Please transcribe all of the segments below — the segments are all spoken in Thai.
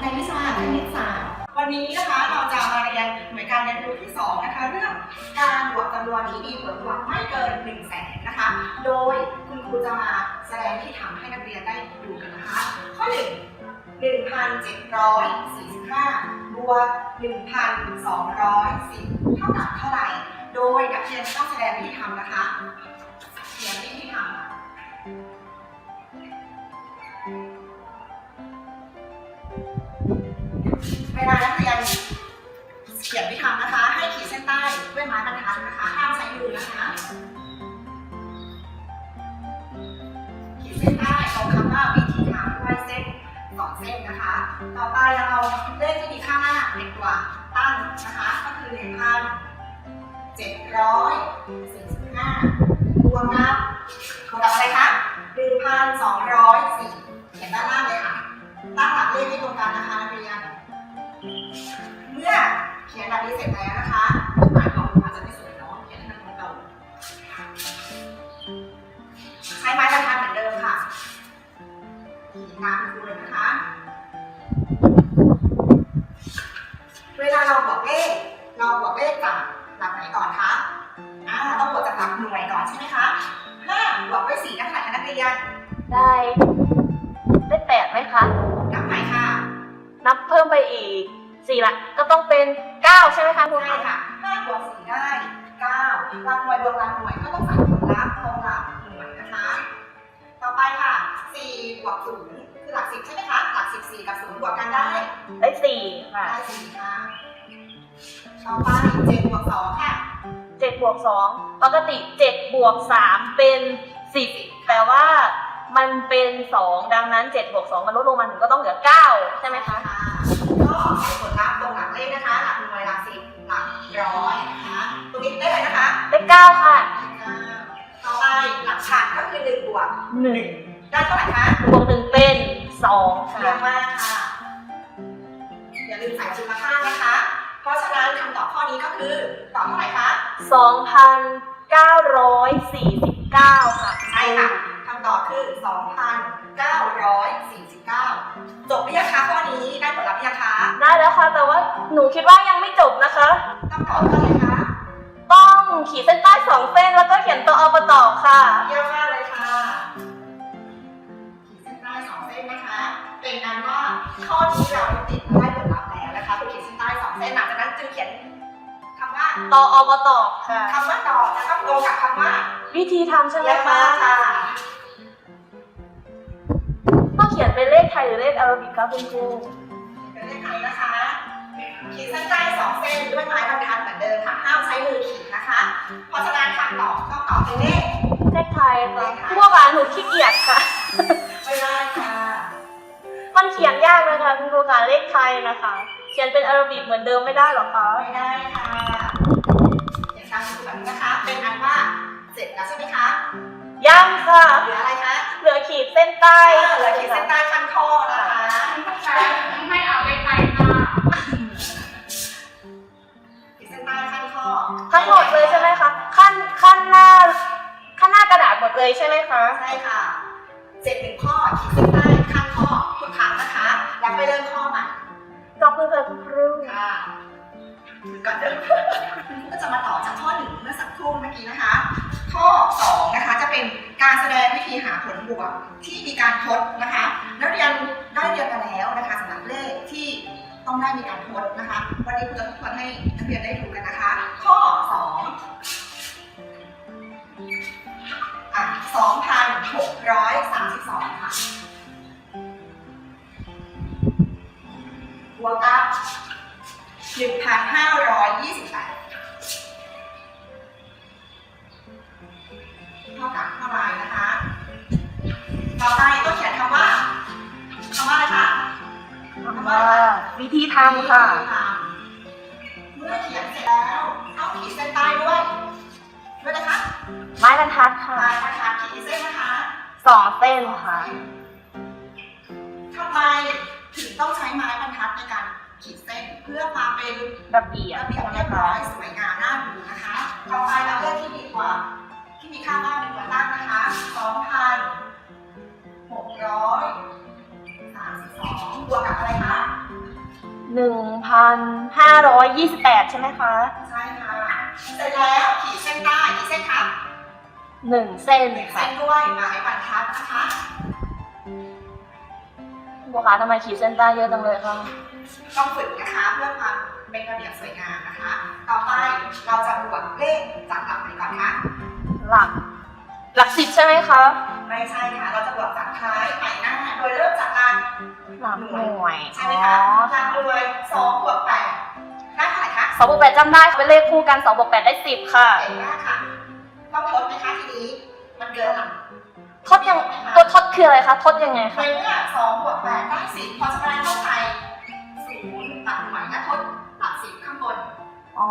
ในวิชาคณิตศาสตร์วันนี้นะคะเราจะมาเรียนหน่วยการเรียนรู้ที่สองนะคะเรื่องการบวกจำนวนที่มีผลบวกไม่เกิน1 0 0 0 0แสนนะคะ โดยคุณครูจะมาแสดงที่ทำให้นักเรียนได้ดูกันนะคะ ข้อหนึ่ง1,745 บวก 1,210 เท่ากับเท่าไหร่ โดยนักเรียนต้องแสดงวิธีทำนะคะเขียนวิธีทำ เวลานักเรียนเขียนวิธีทำนะคะ ให้ขีดเส้นใต้ด้วยไม้บรรทัดนะคะ ห้ามใช้มือนะคะ ขีดเส้นใต้ตรงคำว่าวิธีทำด้วยเส้นสองเส้นนะคะ ต่อไปเราเอาเลขที่มีค่าหน้าเป็นตัวตั้งนะคะ ก็คือหนึ่งพันเจ็ดร้อยสี่สิบห้าบวกกับบวกกับอะไรคะหนึ่งพันสองร้อย แบบนี้เสร็จแล้วนะคะหมายของอาจจะไม่สวยเนาะเขียนให้มันตรงๆใช้ไม้บรรทัดเหมือนเดิมค่ะขีดตามครูเลยนะคะ เวลาเราบวกเลขเราบวกเลขจากหลักไหนก่อนคะอ่าต้องบวกจากหลักหน่วยก่อนใช่ไหมคะห้าบวกด้วยสี่ได้เท่าไหร่คะนักเรียนได้ได้แปดไหมคะ นับใหม่ค่ะ นับเพิ่มไปอีกสี่ละก็ต้องเป็น เก้าใช่ไหมคะครูใช่ค่ะห้าบวกสี่ได้เก้าหลักหน่วยบวกหลักหน่วยก็ต้องใส่ผลลัพธ์ตรงหลักหน่วยนะคะ ต่อไปค่ะสี่บวกศูนย์คือหลักสิบใช่ไหมคะหลักสิบสี่กับศูนย์บวกกันได้ได้สี่ค่ะได้สี่ค่ะต่อไปเจ็ดบวกสองค่ะเจ็ดบวกสองปกติเจ็ดบวกสามเป็นสิบแต่ว่ามันเป็นสองดังนั้นเจ็ดบวกสองมันลดลงมาถึงก็ต้องเหลือเก้าใช่ไหมคะ ก็กดรับตรงหลักเลขนะคะ หลักหน่วยหลักสิบหลักร้อยนะคะตรงนี้ได้เลยนะคะได้เก้าค่ะอ่าต่อไปหลักฐานก็คือหนึ่งบวกหนึ่งได้เท่าไหร่คะบวกหนึ่งเป็นสองค่ะเยอะมากค่ะ อย่าลืมใส่จุลค่านะคะ เพราะฉะนั้นคำตอบข้อนี้ก็คือตอบเท่าไหร่คะสองพันเก้าร้อยสี่สิบ นูคิดว่ายังไม่จบนะคะ ต้องตอบว่าอะไรคะต้องขีดเส้นใต้สองเส้นแล้วก็เขียนตัวเอาประตอบค่ะ เยี่ยมมากเลยค่ะ ขีดเส้นใต้สองเส้นนะคะ เป็นอันว่าข้อนี้เราติดมาได้ผลลัพธ์แล้วนะคะเป็นขีดเส้นใต้สองเส้นหลังจากนั้นจึงเขียนคำว่าต่อเอาประตอบค่ะคำว่าต่อจะต้องตรงกับคำว่าวิธีทำใช่ไหมเยี่ยมคะมากค่ะต้องเขียนเป็นเลขไทยหรือเลขอาราบิกคะคุณครูเป็นเลขไทยนะคะ ขีดเส้นใต้สองเส้นด้วยไม้บรรทัดเหมือนเดิมค่ะ ห้ามใช้มือขีดนะคะ เพราะฉะนั้นคำตอบต้องตอบเป็นเลขเลขไทยค่ะพวกอ่านหนูขี้เกียจค่ะ ไม่ได้ค่ะ มันเขียนยากนะคะคุณครูค่ะเลขไทยนะคะ เขียนเป็นอาราบิกเหมือนเดิมไม่ได้หรอคะไม่ได้ค่ะอย่างตามคือแบบนี้นะคะ เป็นอันว่าเสร็จแล้วใช่ไหมคะยังค่ะ เหลืออะไรคะ เหลือขีดเส้นใต้ เลยใช่ไหมคะใช่ค่ะ เสร็จหนึ่งข้อขีดเส้นใต้ขั้นข้อทุกครั้งนะคะ แล้วไปเริ่มข้อใหม่ขอบคุณค่ะคุณครูค่ะก่อนเดิมก็จะมาต่อจากข้อหนึ่งเมื่อสักครู่เมื่อกี้นะคะ ข้อสองนะคะจะเป็นการแสดงวิธีหาผลบวกที่มีการทดนะคะ นักเรียนได้เรียนมาแล้วนะคะสำหรับเลขที่ต้องได้มีการทดนะคะ วันนี้ครูจะทบทวนให้นักเรียนได้ดูกันนะคะ ข้อสอง อะสองพันหกร้อยสามสิบสองค่ะบวกกับหนึ่งพันห้าร้อยยี่สิบแปดเท่ากับเท่าไรนะคะ ต่อไปต้องเขียนคำว่าคำว่าอะไรคะคำว่าอะไรคะวิธีทำค่ะ เมื่อเขียนเสร็จแล้วต้องขีดเส้นใต้ด้วย ด้วยนะคะ ไม้บรรทัดค่ะลายนะคะขีดกี่เส้นนะคะสองเส้นค่ะทำไมถึงต้องใช้ไม้บรรทัดในการขีดเส้นเพื่อมาเป็นระเบียบระเบียบใช่ไหมเรียบคะร้อยสวยงามน่าดูนะคะ ต่อไปเราเลือกที่ดีกว่า ที่มีค่ามากเป็นตัวตั้งนะคะสองพันหกร้อยสามสิบสองบวกกับอะไรคะหนึ่งพันห้าร้อยยี่สิบแปดใช่ไหมคะ ใช่ค่ะ เสร็จแล้วขีดเส้นใต้ขีดเส้นคะ หนึ่งเส้นหนึ่งค่ะเส้นด้วยหมายบรรทัดนะคะบัวคะทำไมขีดเส้นใต้เยอะจังเลยคะต้องฝึกนะคะเพื่อความเป็นระเบียบสวยงามนะคะ ต่อไปเราจะบวกเลขจากหลักไหนก่อนคะหลัก หลักสิบใช่ไหมคะไม่ใช่ค่ะเราจะบวกจากท้ายไปหน้า โดยเริ่มจากการหลักหน่วยใช่ไหมคะหลักหน่วยสองบวกแปดได้เท่าไหร่คะสองบวกแปดจำได้เป็นเลขคู่กันสองบวกแปดได้สิบค่ะ เก่งมากค่ะ เกินหลักทดยังตัวทดคืออะไรคะทดยังไงในคะเมื่อสองบวกแปดได้สิบพอจะได้เท่าไหร่ศูนย์ตัดหน่วยและทดหลักสิบข้างบน อ๋อ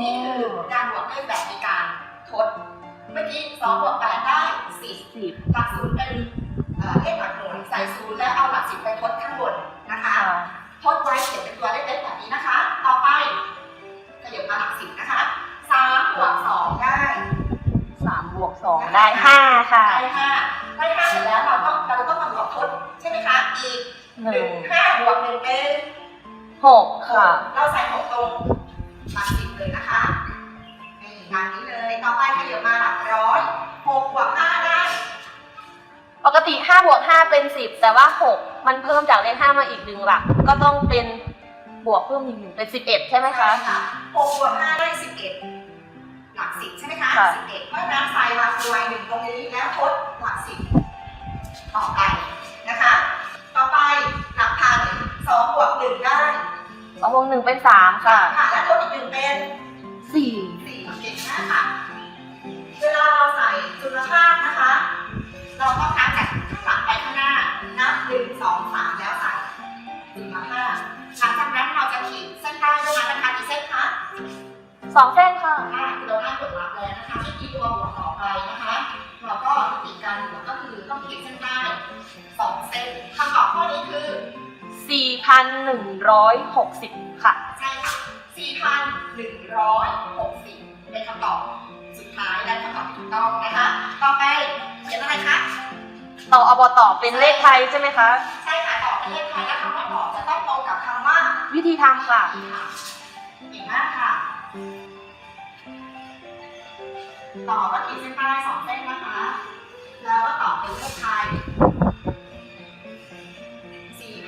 นี่คือการบวกเลขแบบในการทด เมื่อกี้สองบวกแปดได้สิบสิบหลักศูนย์เป็นเอ่อเลขหลักหน่วยใส่ศูนย์แล้วเอาหลักสิบไปทดข้างบนนะคะ ค่ะ ทดไว้เขียนเป็นตัวเล็กๆแบบนี้นะคะ ต่อไปขยับมาหลักสิบ สองได้ห้าค่ะ ได้ห้าได้ห้าเสร็จแล้วเราต้องเราต้องมาบวกทดใช่ไหมคะ อีกหหนึ่นึ่งงห้าบวกหนึ่งเป็นหกค่ะ เราใส่หกตรงหลักสิบเลยนะคะนี่ตามนี้เลยต่อไปขยับมาหลักร้อยหกบวกห้าได้ ปกติห้าบวกห้าเป็นสิบแต่ว่าหกมันเพิ่มจากเลขห้ามาอีกหนึ่งหลัก ก็ต้องเป็นบวกเพิ่มอีกหนึ่งเป็นสิบเอ็ดใช่ไหมคะ หกบวกห้าได้สิบเอ็ดหลักสิบใช่ไหมคะค่ะ สิบเอ็ดเพราะฉะนั้นใส่หลักหน่วยหนึ่งตรงนี้แล้วทดหลักสิบต่อไปนะคะ ต่อไปหลักพันสองบวกหนึ่งได้สองบวกหนึ่งเป็นสามค่ะค่ะและทดอีกหนึ่งเป็นสี่สี่เก่งมากค่ะ เวลาเราใส่จุลภาคนะคะ เราต้องนับจากข้างหลังไปข้างหน้านับหนึ่งสองสามแล้วใส่จุลภาคหลังจากนั้นเราจะขีดเส้นใต้ด้วยไม้บรรทัดกี่เส้นคะสองเส้นค่ะอ่าคือเรา นะคะไม่มีตัวบวกต่อไปนะคะ เราก็ติดการบวกก็คือต้องขีดเส้นใต้สองเส้นคำตอบข้อนี้คือสี่พันหนึ่งร้อยหกสิบค่ะ ใช่ค่ะ 4,160 เป็นคำตอบสุดท้ายและคำตอบที่ถูกต้องนะคะ ต่อไปเขียนอะไรคะต่ออบต่อเป็นเลขไทยใช่ไหมคะ ใช่ค่ะตอบเป็นเลขไทยและคำว่าตอบจะต้องตรงกับคำว่า วิธีทำค่ะเก่งมากค่ะ ต่อก็ขีดเส้นใต้สองเส้นนะคะ แล้วก็ต่อเป็นเลขไทย4,160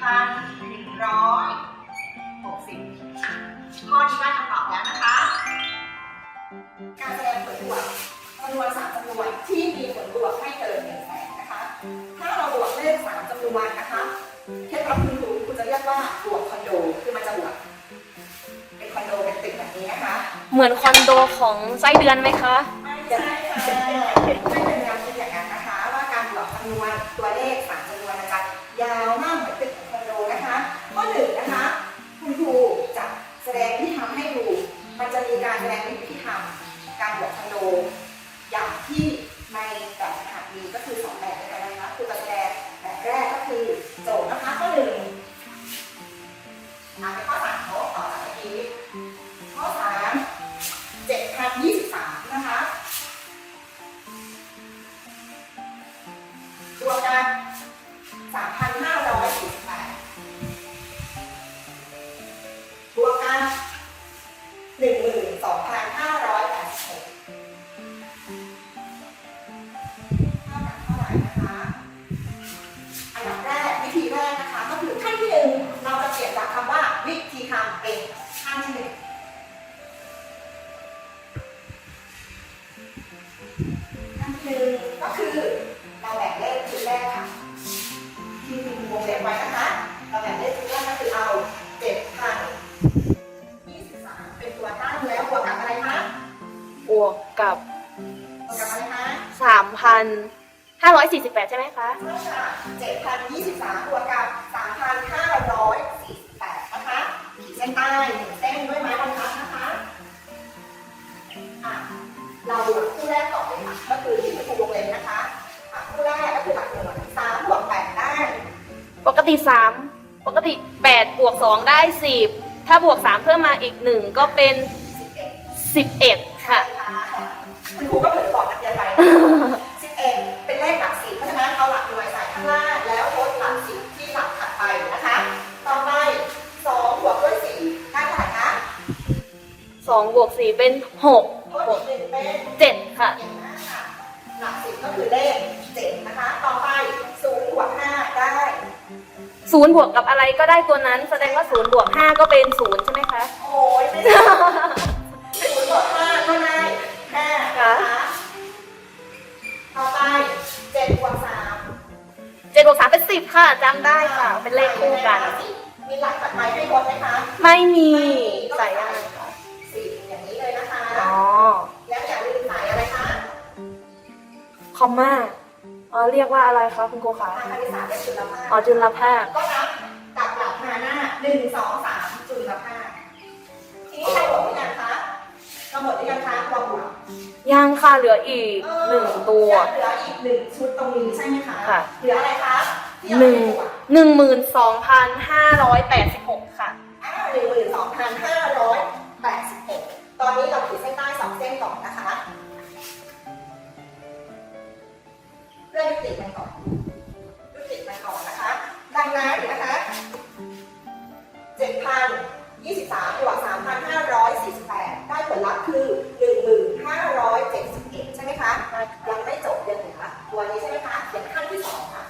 ข้อนี้ได้คำตอบแล้วนะคะ การแสดงผลบวกจำนวนสามจำนวนที่มีผลบวกไม่เกินหนึ่งแสนนะคะ ถ้าเราบวกเลขสามจำนวนนะคะเคล็ดลับคุณครูคุณจะเรียกว่าบวกคอนโดคือมันจะบวกเป็นคอนโดเป็นตึกแบบนี้นะคะ เหมือนคอนโดของไส้เดือนไหมคะ ใช่ค่ะไม่เป็นการเป็นอย่างนั้นนะคะ ว่าการบวกจำนวนตัวเลขสามจำนวนมันจะยาวมากเหมือนตึกของคอนโดนะคะข้อหนึ่งนะคะ คุณครูจะแสดงที่ทำให้ดู มันจะมีการแสดงวิธีทำการบวกคอนโด อย่างที่ในแบบหัดมีก็คือสองแบบด้วยกันนะคะคือจะแสดงแบบแรกก็คือโจทย์นะคะข้อหนึ่งอ่านไปข้อสามโน้ตต่อจากเมื่อกี้ข้อสามเจ็ดพันยี่สิบ ร 5,548 ใช่ไหมคะ 7,023บวกกับ3,548 นะคะขีดเส้นใต้หนึ่งเส้นด้วยไม้บรรทัดนะคะอะเราดูคู่แรกก่อนเลยค่ะก็คือที่คุณครูวงเล็บนะคะอะคู่แรกก็คือหลักหน่วยสามบวกแปดได้ปกติ 3 ปกติ 8 บวก 2 ได้ 10 ถ้าบวก 3 เพิ่มมาอีก 1 ก็เป็น 11 ค่ะ คุณครูก็ องบวกสี่เป็นหกทดอีกหนึ่งเป็นเจ็ดค่ะเก่งมากค่ะ หลักสิบก็คือเลขเจ็ดนะคะ ต่อไปศูนย์บวกห้าได้ศูนย์บวกกับอะไรก็ได้ตัวนั้น แสดงว่าศูนย์บวกห้าก็เป็นศูนย์ใช่ไหมคะ โอ้ยไม่ได้ศูนย์บวกห้าก็ได้ห้าค่ะนะคะต่อไปเจ็ดบวกสามเจ็ดบวกสามเป็นสิบค่ะจำได้ค่ะเป็นเลขคู่กัน มีหลักจากไหนให้ลดไหมคะ ไม่มีใส่ยังไง อ๋อ แล้วอย่าลืมใส่อะไรคะคอมมาอ๋อเรียกว่าอะไรคะคุณครูคะ ทางคณิตศาสตร์และจุลภาคอ๋อจุลภาค ก็นับกลับหลักมาหน้าหนึ่งสองสามจุลภาคทีนี้ใครหมดหรือยังคะเราหมดหรือยังคะเราหมดยังค่ะเหลืออีกหนึ่งตัว เหลืออีกหนึ่งชุดตรงนี้ใช่ไหมคะค่ะ เหลืออะไรคะที่หยังนึ่งไม่ได้บวกหนึ่งหมื่นสองพันห้าร้อยแปดสิบหกค่ะอ่าหนึ่งหมื่นสองพันห้าร้อยแปดสิบหก ตอนนี้เราขีดเส้นใต้สองเส้นก่อนนะคะ เพื่อยุติมันก่อนยุติมันก่อนนะคะ ดังนั้นนะคะเจ็ดพันยี่สิบสามบวกสามพันห้าร้อยสี่สิบแปดได้ผลลัพธ์คือหนึ่งหมื่นห้าร้อยเจ็ดสิบเอ็ดใช่ไหมคะ ยังไม่จบยังเหลือตัวนี้ใช่ไหมคะเขียนขั้นที่สองค่ะ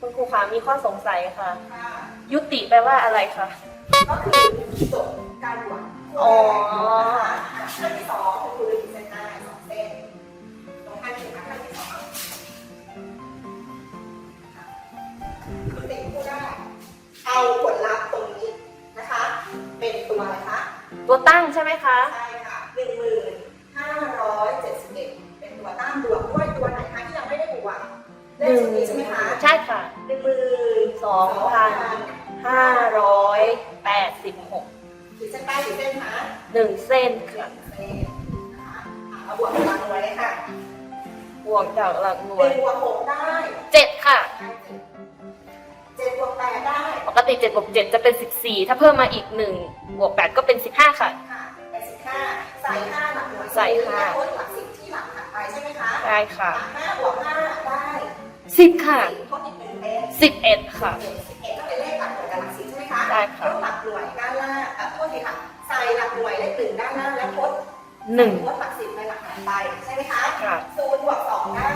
คุณครูคะมีข้อสงสัยค่ะค่ะยุติแปลว่าอะไรคะ ก็คือจบ การบวกอ๋อนะคะขั้นที่สองก็คือขีดเส้นใต้สองเส้นตรงขั้นที่หนึ่งกับขั้นที่สองคือติดผู้ได้ เอาผลลัพธ์ตรงนี้นะคะ เป็นตัวอะไรคะ ตัวตั้งใช่ไหมคะ ใช่ค่ะหนึ่งหมื่นห้าร้อยเจ็ดสิบเอ็ดเป็นตัวตั้งบวกด้วยตัวไหนคะที่ยังไม่ได้บวกเลขชุดนี้ใช่ไหมคะใช่ค่ะหนึ่งหมื่นสองพันห้าร้อยแปดสิบหก ขีดเส้นใต้ขีดเส้นคะหนึ่งเส้นหค่ะนึ่งเส้นนะคะอะเอาบวกพลังไว้เลยค่ะบวกจากหลักหน่หวยนึ่งบวกหกได้เจ็ดค่ะ เจ็ดบวกแปดได้ปกติเจ็ดบวกเจ็ดจะเป็นสิบสี่ถ้าเพิ่มมาอีกหนึ่งบวกแปดก็เป็นสิบห้าค่ะ ค่ะเป็นสิบห้าใส่ห้าหลักหน่วยใส่ห้าแล้วลดหลักสิบที่หลักถัดไปใช่ไหมคะได้ค่ะอ่ห้าบวกห้าได้สิบค่ะสิบทดอีกหนึ่งเป็น สิบเอ็ดค่ะสิบเอ็ดก็เป็นเลขหลักหน่วยกับหลักสิบใช่ไหมคะได้ค่ะลดหลักหน่วยด้านล่าง เอ่อโทษทีค่ะ ใส่หลักหน่วยเลขหนึ่งด้านล่างแล้วทดหนึ่งทดหลักสิบในหลักถัดไปใช่ไหมคะค่ะศูนย์บวกสองได้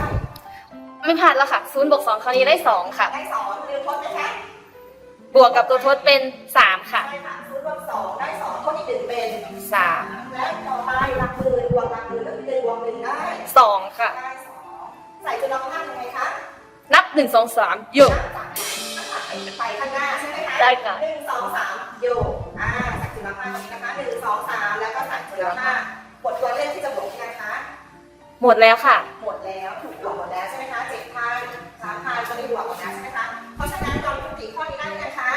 ไม่ผ่านแล้วค่ะศูนย์บวกสองคราวนี้ได้สองค่ะ ได้สองลืมทดไหมคะบวกกับตัวทดเป็นสามค่ะใช่ค่ะศูนย์บวกสองได้สองทดอีกหนึ่งเป็นสามและต่อไปหลักหมื่นบวกหลักหมื่นก็คือหนึ่งบวกหนึ่งได้สองค่ะได้สองใส่จุลภาคยังไงคะนับหนึ่งสองสามโยกนับจากไปข้างหน้าใช่ไหมคะได้ค่ะหนึ่งสองสามโยก แล้วก็ใส่จุลภาคหมดตัวเลขที่จะบวกยังไงคะ หมดแล้วค่ะ หมดแล้วถูกบวกหมดแล้วใช่ไหมคะเจ็ดพันสามพันก็ได้บวกหมดแล้วใช่ไหมคะ เพราะฉะนั้นเรายุติข้อนี้ได้ยังคะ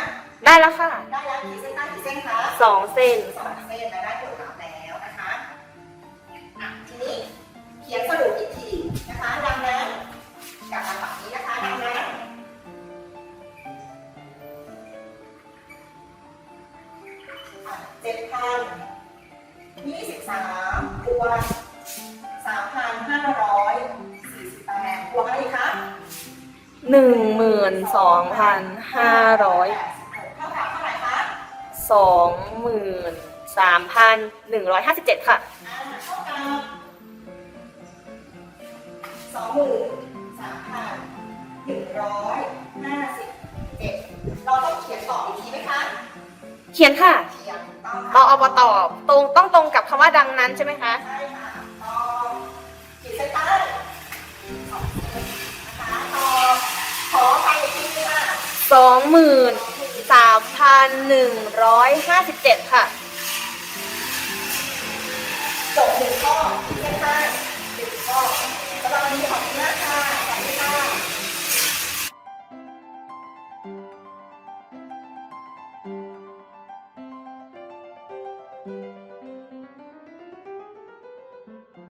ได้แล้วค่ะ ได้แล้วกี่เส้นใต้กี่เส้นคะ สองเส้น หนึ่งหมื่นสองพันห้าร้อยเท่ากับเท่าไหร่คะสองหมื่นสามพันหนึ่งร้อยห้าสิบเจ็ดค่ะอ่าเท่ากับสองหมื่นสามพันหนึ่งร้อยห้าสิบเจ็ดเราต้องเขียนต่ออีกทีไหมคะ เขียนค่ะ เขียนต้องเอาเอามาตอบตรงต้องตรงกับคำว่าดังนั้นใช่ไหมคะ ใช่ค่ะต้องขีดเส้นใต้ หมื่นสามพันหนึ่งร้อยห้าสิบเจ็ดค่ะ